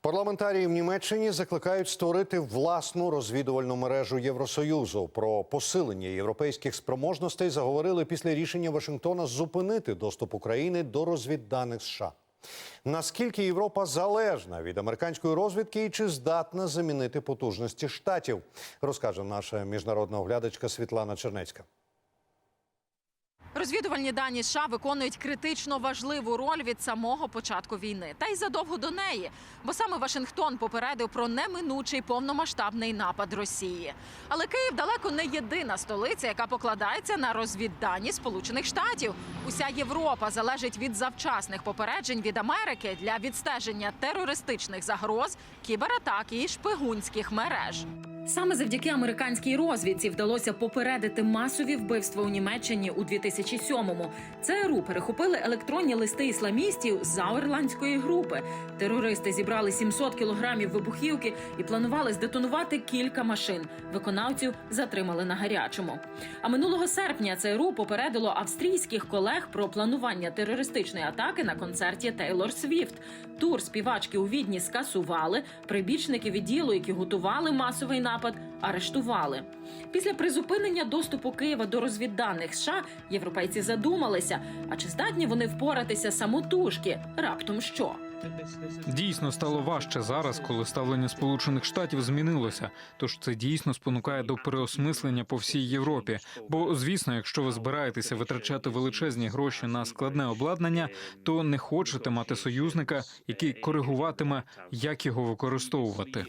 Парламентарії в Німеччині закликають створити власну розвідувальну мережу Євросоюзу. Про посилення європейських спроможностей заговорили після рішення Вашингтона зупинити доступ України до розвідданих США. Наскільки Європа залежна від американської розвідки і чи здатна замінити потужності штатів, розкаже наша міжнародна оглядачка Світлана Чернецька. Розвідувальні дані США виконують критично важливу роль від самого початку війни, та й задовго до неї. Бо саме Вашингтон попередив про неминучий повномасштабний напад Росії. Але Київ далеко не єдина столиця, яка покладається на розвіддані Сполучених Штатів. Уся Європа залежить від завчасних попереджень від Америки для відстеження терористичних загроз, кібератак і шпигунських мереж. Саме завдяки американській розвідці вдалося попередити масові вбивства у Німеччині у 2007-му. ЦРУ перехопили електронні листи ісламістів з Зауерландської групи. Терористи зібрали 700 кілограмів вибухівки і планували здетонувати кілька машин. Виконавців затримали на гарячому. А минулого серпня ЦРУ попередило австрійських колег про планування терористичної атаки на концерті Тейлор Свіфт. Тур співачки у відні скасували. Прибічники відділу, які готували масовий напад, арештували. Після призупинення доступу Києва до розвідданих США європейці задумалися: а чи здатні вони впоратися самотужки? Раптом що? Дійсно стало важче зараз, коли ставлення Сполучених Штатів змінилося. Тож це дійсно спонукає до переосмислення по всій Європі. Бо, звісно, якщо ви збираєтеся витрачати величезні гроші на складне обладнання, то не хочете мати союзника, який коригуватиме, як його використовувати.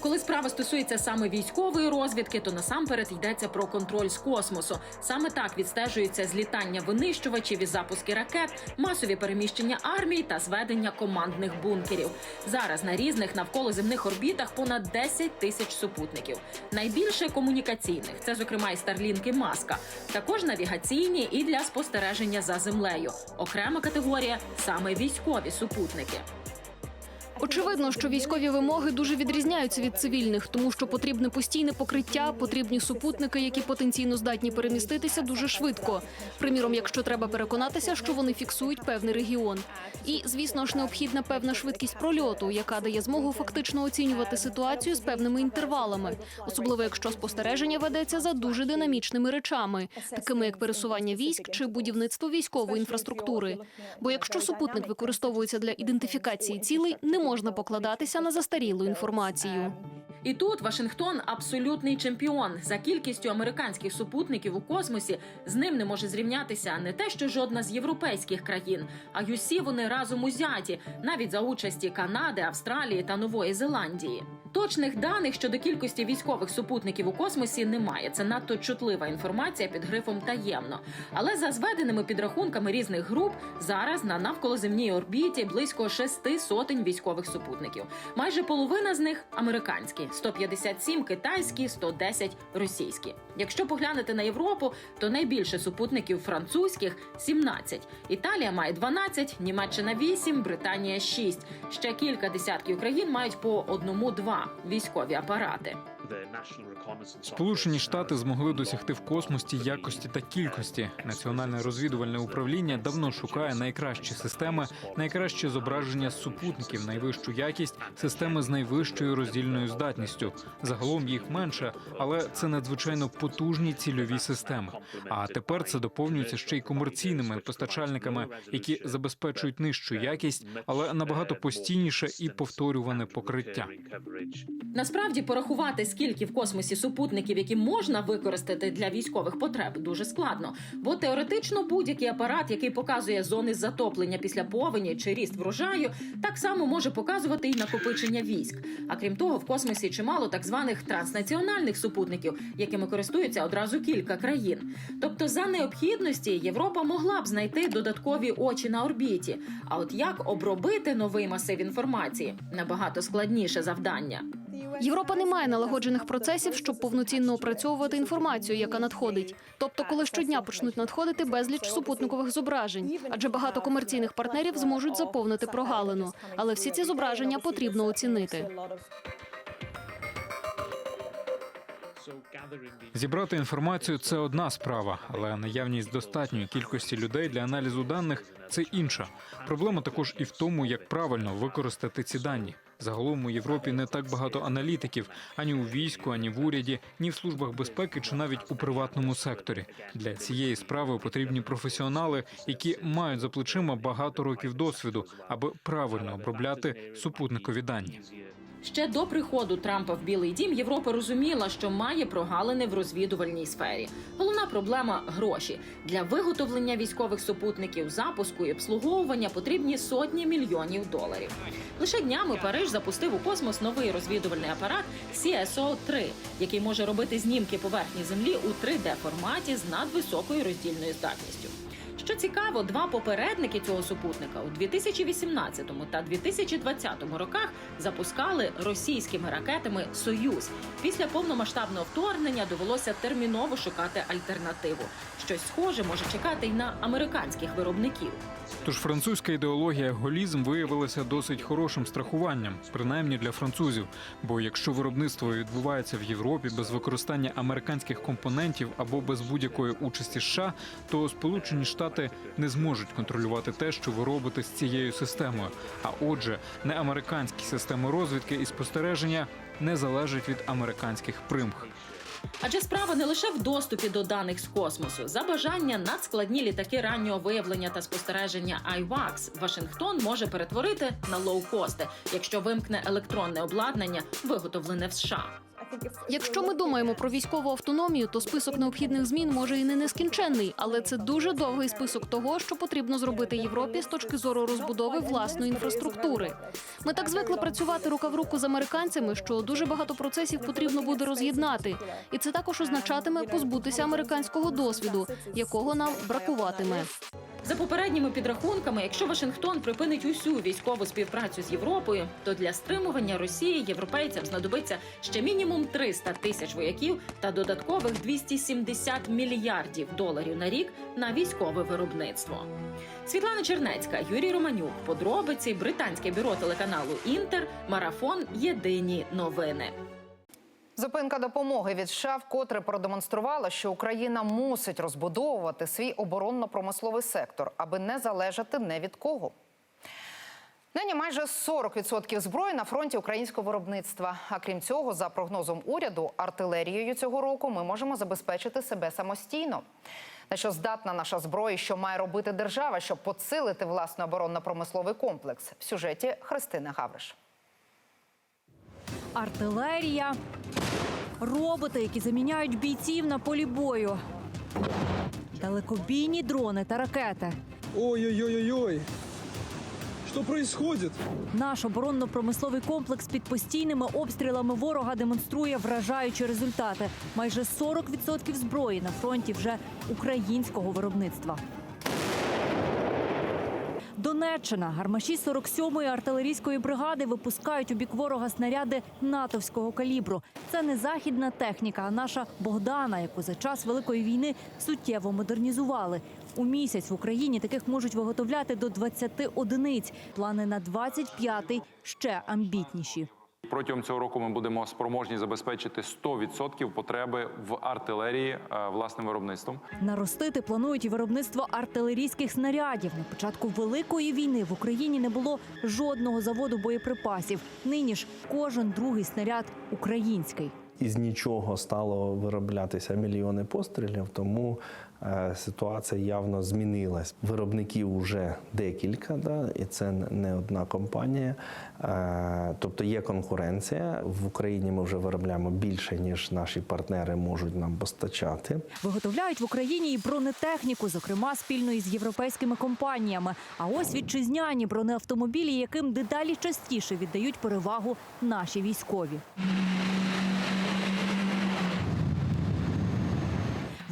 Коли справа стосується саме військової розвідки, то насамперед йдеться про контроль з космосу. Саме так відстежується злітання винищувачів і запуски ракет, масові переміщення армій та зведення командних бункерів. Зараз на різних навколоземних орбітах понад 10 тисяч супутників. Найбільше комунікаційних це, зокрема, і старлінки маска, також навігаційні і для спостереження за землею. Окрема категорія саме військові супутники. Очевидно, що військові вимоги дуже відрізняються від цивільних, тому що потрібне постійне покриття, потрібні супутники, які потенційно здатні переміститися дуже швидко. Приміром, якщо треба переконатися, що вони фіксують певний регіон. І, звісно ж, необхідна певна швидкість прольоту, яка дає змогу фактично оцінювати ситуацію з певними інтервалами, особливо якщо спостереження ведеться за дуже динамічними речами, такими як пересування військ чи будівництво військової інфраструктури. Бо якщо супутник використовується для ідентифікації цілей, не можна покладатися на застарілу інформацію. І тут Вашингтон абсолютний чемпіон за кількістю американських супутників у космосі. З ним не може зрівнятися не те, що жодна з європейських країн, а й усі вони разом узяті, навіть за участі Канади, Австралії та Нової Зеландії. Точних даних щодо кількості військових супутників у космосі немає. Це надто чутлива інформація під грифом таємно. Але за зведеними підрахунками різних груп зараз на навколоземній орбіті близько шести сотень військових супутників. Майже половина з них американські, 157 китайські, 110 російські. Якщо поглянути на Європу, то найбільше супутників французьких 17. Італія має 12, Німеччина 8, Британія 6. Ще кілька десятків країн мають по одному-два військові апарати. Сполучені Штати змогли досягти в космосі якості та кількості. Національне розвідувальне управління давно шукає найкращі системи, найкраще зображення супутників, найвищу якість, системи з найвищою роздільною здатністю. Загалом їх менше, але це надзвичайно потужні цільові системи. А тепер це доповнюється ще й комерційними постачальниками, які забезпечують нижчу якість, але набагато постійніше і повторюване покриття. Насправді порахувати, скільки в космосі супутників, які можна використати для військових потреб, дуже складно. Бо теоретично будь-який апарат, який показує зони затоплення після повені чи ріст врожаю, так само може показувати і накопичення військ. А крім того, в космосі чимало так званих транснаціональних супутників, якими користуються одразу кілька країн. Тобто, за необхідності Європа могла б знайти додаткові очі на орбіті. А от як обробити новий масив інформації набагато складніше завдання. Європа не має налагоджених процесів, щоб повноцінно опрацьовувати інформацію, яка надходить. Тобто, коли щодня почнуть надходити безліч супутникових зображень, адже багато комерційних партнерів зможуть заповнити прогалину. Але всі ці зображення потрібно оцінити. Зібрати інформацію це одна справа, але наявність достатньої кількості людей для аналізу даних це інша. Проблема також і в тому, як правильно використати ці дані. Загалом у Європі не так багато аналітиків ані у війську, ані в уряді, ні в службах безпеки чи навіть у приватному секторі. Для цієї справи потрібні професіонали, які мають за плечима багато років досвіду, аби правильно обробляти супутникові дані. Ще до приходу Трампа в Білий Дім Європа розуміла, що має прогалини в розвідувальній сфері. Головна проблема гроші для виготовлення військових супутників, запуску і обслуговування потрібні сотні мільйонів доларів. Лише днями Париж запустив у космос новий розвідувальний апарат CSO-3, який може робити знімки поверхні землі у 3D форматі з надвисокою роздільною здатністю. Що цікаво, два попередники цього супутника у 2018 та 2020 роках запускали російськими ракетами Союз. Після повномасштабного вторгнення довелося терміново шукати альтернативу. Щось схоже може чекати й на американських виробників. Тож французька ідеологія голізм виявилася досить хорошим страхуванням, принаймні для французів. Бо якщо виробництво відбувається в Європі без використання американських компонентів або без будь-якої участі США, то Сполучені Штати не зможуть контролювати те, що ви робите з цією системою. А отже, не американські системи розвідки і спостереження не залежать від американських примх. Адже справа не лише в доступі до даних з космосу. За бажання надскладні літаки раннього виявлення та спостереження IWACS Вашингтон може перетворити на лоукости, якщо вимкне електронне обладнання, виготовлене в США. Якщо ми думаємо про військову автономію, то список необхідних змін може і не нескінченний, але це дуже довгий список того, що потрібно зробити Європі з точки зору розбудови власної інфраструктури. Ми так звикли працювати рука в руку з американцями, що дуже багато процесів потрібно буде роз'єднати, і це також означатиме позбутися американського досвіду, якого нам бракуватиме. За попередніми підрахунками, якщо Вашингтон припинить усю військову співпрацю з Європою, то для стримування Росії європейцям знадобиться ще мінімум 300 тисяч вояків та додаткових 270 мільярдів доларів на рік на військове виробництво. Світлана Чернецька, Юрій Романюк, подробиці, британське бюро телеканалу Інтер, марафон Єдині новини. Зупинка допомоги від США вкотре продемонструвала, що Україна мусить розбудовувати свій оборонно-промисловий сектор, аби не залежати не від кого. Нині майже 40% зброї на фронті українського виробництва. А крім цього, за прогнозом уряду, артилерією цього року ми можемо забезпечити себе самостійно. На що здатна наша зброя, і що має робити держава, щоб посилити власний оборонно-промисловий комплекс в сюжеті Христини Гавриш. артилерія, роботи, які заміняють бійців на полі бою, далекобійні дрони та ракети. Ой-ой-ой-ой-ой! Что происходит? Наш оборонно-промисловий комплекс під постійними обстрілами ворога демонструє вражаючі результати. Майже 40% зброї на фронті вже українського виробництва. Донеччина гармаші 47-ї артилерійської бригади випускають у бік ворога снаряди натовського калібру. Це не західна техніка, а наша Богдана, яку за час великої війни суттєво модернізували. У місяць в Україні таких можуть виготовляти до 20 одиниць. Плани на 25-й ще амбітніші. Протягом цього року ми будемо спроможні забезпечити 100% потреби в артилерії е, власним виробництвом. Наростити планують і виробництво артилерійських снарядів. На початку великої війни в Україні не було жодного заводу боєприпасів. Нині ж кожен другий снаряд український. Із нічого стало вироблятися мільйони пострілів, тому ситуація явно змінилась. Виробників вже декілька, да, і це не одна компанія. Е, тобто є конкуренція. В Україні ми вже виробляємо більше, ніж наші партнери можуть нам постачати. Виготовляють в Україні і бронетехніку, зокрема спільно із європейськими компаніями. А ось вітчизняні бронеавтомобілі, яким дедалі частіше віддають перевагу наші військові.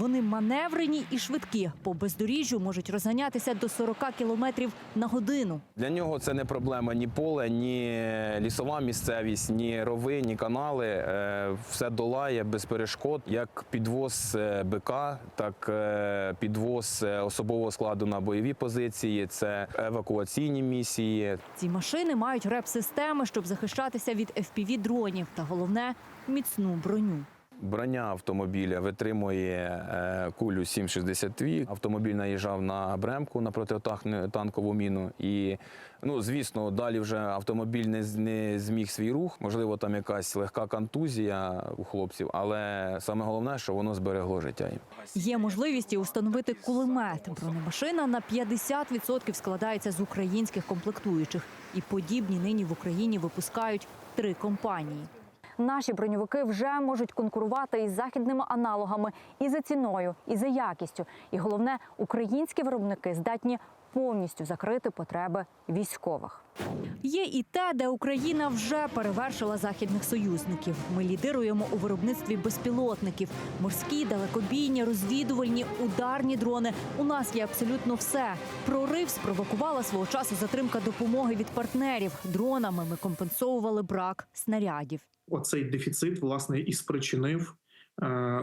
Вони маневрені і швидкі. По бездоріжжю можуть розганятися до 40 кілометрів на годину. Для нього це не проблема ні поле, ні лісова місцевість, ні рови, ні канали. Е, Все долає без перешкод. Як підвоз е, БК, так е, підвоз особового складу на бойові позиції, це евакуаційні місії. Ці машини мають реп-системи, щоб захищатися від FPV-дронів та головне міцну броню. Броня автомобіля витримує е, кулю 7,62. Автомобіль наїжджав на бремку на протитанкову міну. І, ну, звісно, далі вже автомобіль не, не зміг свій рух. Можливо, там якась легка контузія у хлопців, але саме головне, що воно зберегло життя. Є можливість і установити кулемет. Бронемашина на 50% складається з українських комплектуючих. І подібні нині в Україні випускають три компанії. Наші броньовики вже можуть конкурувати із західними аналогами і за ціною, і за якістю. І головне, українські виробники здатні повністю закрити потреби військових. Є і те, де Україна вже перевершила західних союзників. Ми лідируємо у виробництві безпілотників: морські, далекобійні, розвідувальні, ударні дрони. У нас є абсолютно все. Прорив спровокувала свого часу затримка допомоги від партнерів. Дронами ми компенсовували брак снарядів. оцей дефіцит власне і спричинив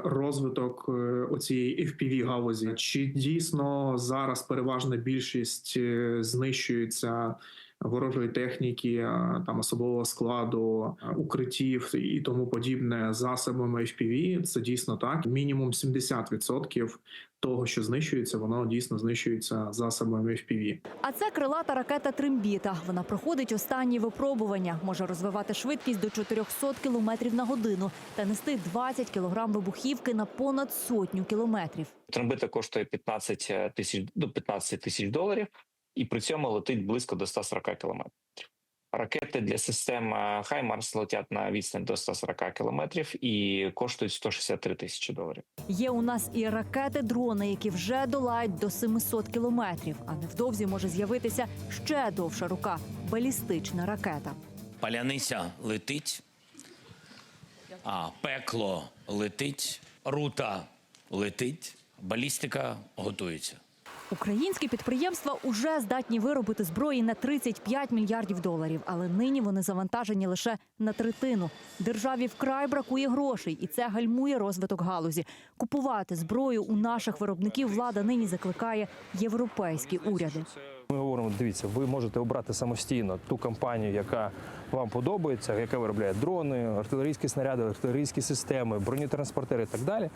розвиток е, оцієї fpv галузі. Чи дійсно зараз переважна більшість е, знищується ворожої техніки, е, там особового складу, е, укриттів і тому подібне засобами FPV? Це дійсно так. Мінімум 70% того, що знищується, воно дійсно знищується засобами FPV. А це крилата ракета Трембіта. Вона проходить останні випробування. Може розвивати швидкість до 400 км на годину та нести 20 кг вибухівки на понад сотню кілометрів. Трембита коштує 15 тисяч до 15 тисяч доларів, і при цьому летить близько до 140 кілометрів. Ракети для систем е, Хаймарс летять на відстань до 140 кілометрів і коштують 163 тисячі доларів. Є у нас і ракети-дрони, які вже долають до 700 кілометрів. А невдовзі може з'явитися ще довша рука балістична ракета. Паляниця летить, а пекло летить, рута летить, балістика готується. Українські підприємства уже здатні виробити зброї на 35 мільярдів доларів, але нині вони завантажені лише на третину. Державі вкрай бракує грошей, і це гальмує розвиток галузі. Купувати зброю у наших виробників влада нині закликає європейські уряди. Ми говоримо, дивіться, ви можете обрати самостійно ту компанію, яка вам подобається, яка виробляє дрони, артилерійські снаряди, артилерійські системи, бронетранспортери і так далі.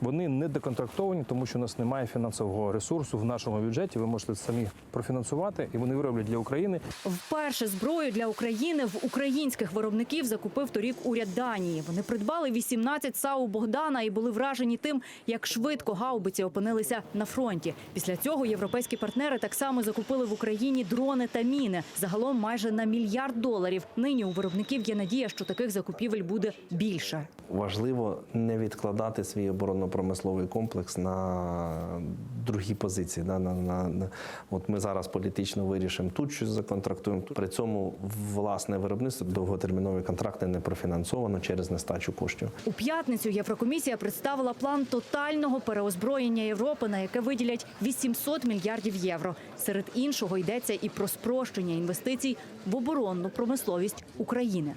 Вони не доконтрактовані, тому що у нас немає фінансового ресурсу в нашому бюджеті. Ви можете самі профінансувати, і вони вироблять для України. Вперше зброю для України в українських виробників закупив торік уряд Данії. Вони придбали 18 САУ Богдана і були вражені тим, як швидко гаубиці опинилися на фронті. Після цього європейські партнери так само закупили в Україні дрони та міни. Загалом майже на мільярд доларів. Нині у виробників є надія, що таких закупівель буде більше. Важливо не відкладати свій оборонно-промисловий комплекс на другі позиції. Да, на, на, на, от ми зараз політично вирішимо тут щось законтрактуємо. При цьому власне виробництво довготермінові контракти не профінансовано через нестачу коштів. У п'ятницю Єврокомісія представила план тотального переозброєння Європи, на яке виділять 800 мільярдів євро. Серед іншого йдеться і про спрощення інвестицій в оборонну промисловість України.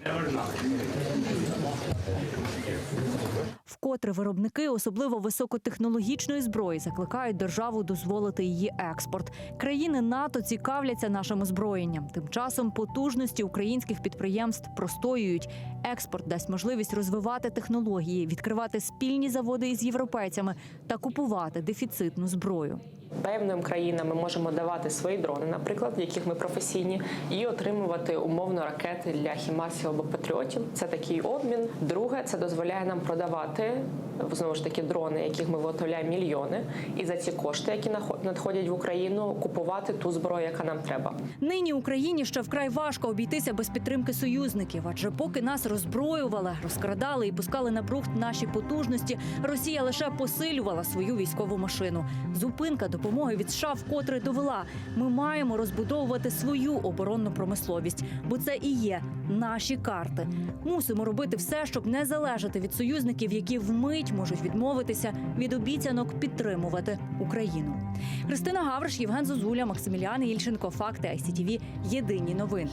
Вкотре виробники, особливо високотехнологічної зброї, закликають державу дозволити її експорт. Країни НАТО цікавляться нашим озброєнням. Тим часом потужності українських підприємств простоюють. Експорт дасть можливість розвивати технології, відкривати спільні заводи із європейцями та купувати дефіцитну зброю. Певним країнам ми можемо давати свої дрони, наприклад, в яких ми професійні, і отримувати умовно ракети для хімарсів або патріотів. Це такий обмін. Друге, це дозволяє нам продавати знову ж таки дрони, яких ми виготовляємо мільйони, і за ці кошти, які надходять в Україну, купувати ту зброю, яка нам треба. Нині Україні ще вкрай важко обійтися без підтримки союзників, адже поки нас роззброювали, розкрадали і пускали на брухт наші потужності, Росія лише посилювала свою військову машину. Зупинка допомоги від США вкотре довела. Ми маємо розбудовувати свою оборонну промисловість, бо це і є наші карти. Мусимо робити все, щоб не залежати від союзників, які вмить можуть відмовитися від обіцянок підтримувати Україну. Христина Гавриш, Євген Зозуля, Максиміліан Ільченко. Факти ICTV. Єдині новини.